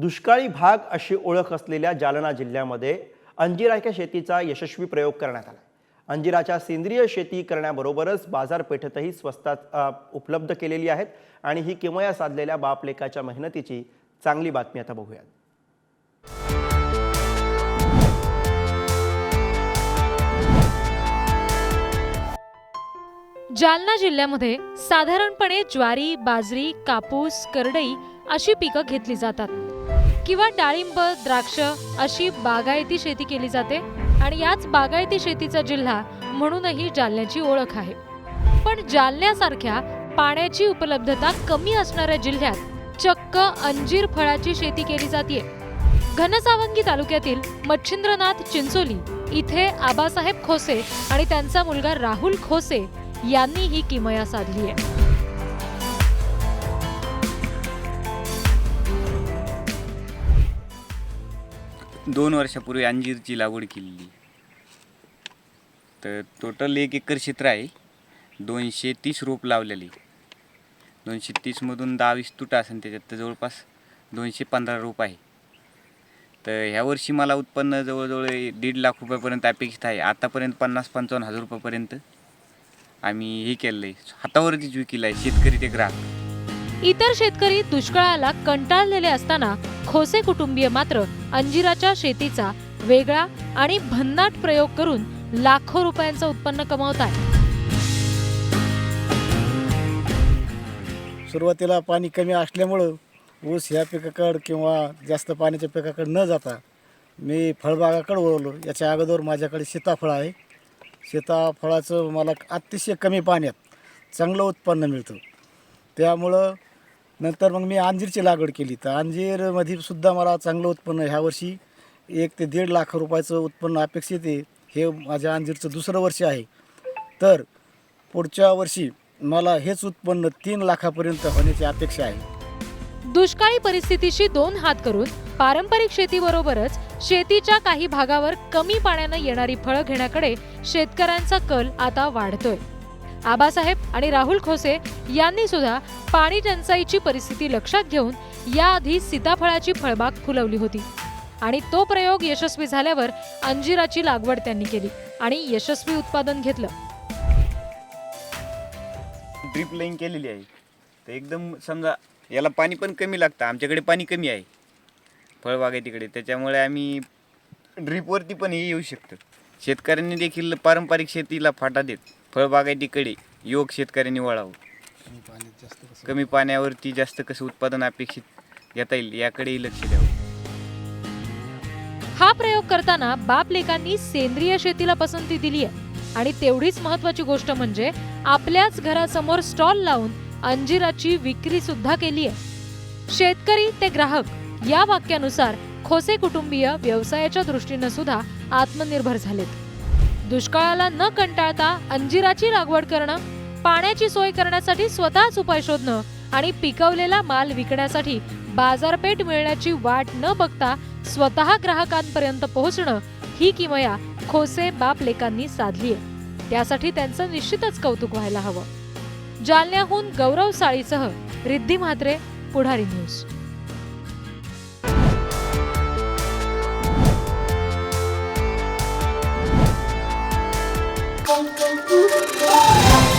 दुष्काळी भाग अशी ओळख असलेल्या जालना जिल्ह्यामध्ये अंजिराच्या शेतीचा यशस्वी प्रयोग करण्यात आला. अंजिराच्या सेंद्रिय शेती करण्याबरोबरच बाजारपेठेतही स्वस्तात उपलब्ध केलेली आहेत आणि ही किमया साधलेल्या बापलेकाच्या मेहनतीची चांगली बातमी आता बघूयात. जालना जिल्ह्यामध्ये साधारणपणे ज्वारी बाजरी कापूस करडई अशी पिकं घेतली जातात. किंवा डाळिंब द्राक्ष अशी बागायती शेती केली जाते आणि याच बागायती शेतीचा जिल्हा म्हणूनही जालन्याची ओळख आहे. पण जालन्यासारख्या पाण्याची उपलब्धता कमी असणाऱ्या जिल्ह्यात चक्क अंजीर फळाची शेती केली जाते घनसावंगी तालुक्यातील मच्छिंद्रनाथ चिंचोली इथे आबासाहेब खोसे आणि त्यांचा मुलगा राहुल खोसे यांनी ही किमया साधली आहे दोन वर्षापूर्वी अंजीरची लागवड केलेली. तर टोटल एक एकर क्षेत्र आहे. दोनशे तीस रोप लावलेली. दोनशे तीसमधून दहा वीस तुटा असेल त्याच्यात तर जवळपास दोनशे पंधरा रोप आहे. तर ह्यावर्षी मला उत्पन्न जवळजवळ दीड लाख रुपयापर्यंत अपेक्षित आहे. आतापर्यंत पन्नास पंचावन्न हजार रुपयापर्यंत आम्ही हे केलेलं आहे हातावरतीच विकेलं आहे. शेतकरी ते ग्राहक. इतर शेतकरी दुष्काळाला कंटाळलेले असताना खोसे कुटुंबीय मात्र अंजिराच्या शेतीचा वेगळा आणि भन्नाट प्रयोग करून लाखो रुपयांचं उत्पन्न कमावत आहे सुरुवातीला पाणी कमी असल्यामुळं ऊस ह्या पिकाकडं किंवा जास्त पाण्याच्या पिकाकडं न जाता मी फळबागाकडे वळवलो याच्या अगोदर माझ्याकडे सीताफळ आहे. सीताफळाचं मला अतिशय कमी पाण्यात चांगलं उत्पन्न मिळतं. त्यामुळं नंतर मग मी अंजीरची लागवड केली. तर अंजीरमध्ये सुद्धा मला चांगलं उत्पन्न ह्या वर्षी एक ते दीड लाख रुपयाचं उत्पन्न अपेक्षित आहे. हे माझ्या अंजीरचं दुसरं वर्ष आहे. तर पुढच्या वर्षी मला हेच उत्पन्न तीन लाखापर्यंत होण्याची अपेक्षा आहे. दुष्काळी परिस्थितीशी दोन हात करून पारंपरिक शेतीबरोबरच शेतीच्या काही भागावर कमी पाण्यानं येणारी फळं घेण्याकडे शेतकऱ्यांचा कल आता वाढतोय. आबासाहेब आणि राहुल खोसे यांनी सुद्धा पाणी टंचाईची परिस्थिती लक्षात घेऊन याआधी सीताफळाची फळबाग फुलवली होती. आणि तो प्रयोग यशस्वी झाल्यावर अंजिराची लागवड त्यांनी केली आणि यशस्वी उत्पादन घेतलं. ड्रीप लाईन केलेली आहे. तर एकदम समजा याला पाणी पण कमी लागतं आमच्याकडे पाणी कमी आहे. फळबाग आहे तिकडे त्याच्यामुळे आम्ही ड्रीपवरती पण हे येऊ शकतो. शेतकऱ्यांनी देखील पारंपरिक शेतीला फाटा देत. फळबागायतीकडे योग शेतकऱ्यांनी वळावं. कमी पाण्यावरती जास्त कसं उत्पादन अपेक्षित घेता येईल याकडेही लक्ष द्यावं. हा प्रयोग करताना बाप लेकांनी सेंद्रिय शेतीला पसंती दिली आहे आणि तेवढीच महत्वाची गोष्ट म्हणजे आपल्याच घरासमोर स्टॉल लावून अंजिराची विक्री सुद्धा केली आहे शेतकरी ते ग्राहक या वाक्यानुसार खोसे कुटुंबीय व्यवसायाच्या दृष्टीनं सुद्धा आत्मनिर्भर झालेत. दुष्काळाला न कंटाळता अंजिराची लागवड करणं पाण्याची सोय करण्यासाठी स्वतःच उपाय शोधणं आणि पिकवलेला माल विकण्यासाठी बाजारपेठ मिळण्याची वाट न बघता स्वतः ग्राहकांपर्यंत पोहोचणं ही किमया खोसे बापलेकांनी साधली आहे त्यासाठी त्यांचं निश्चितच कौतुक व्हायला हवं. जालन्याहून Gaurav साळीसह Riddhi Mhatre Pudhari news. bom, bom, bom, bom.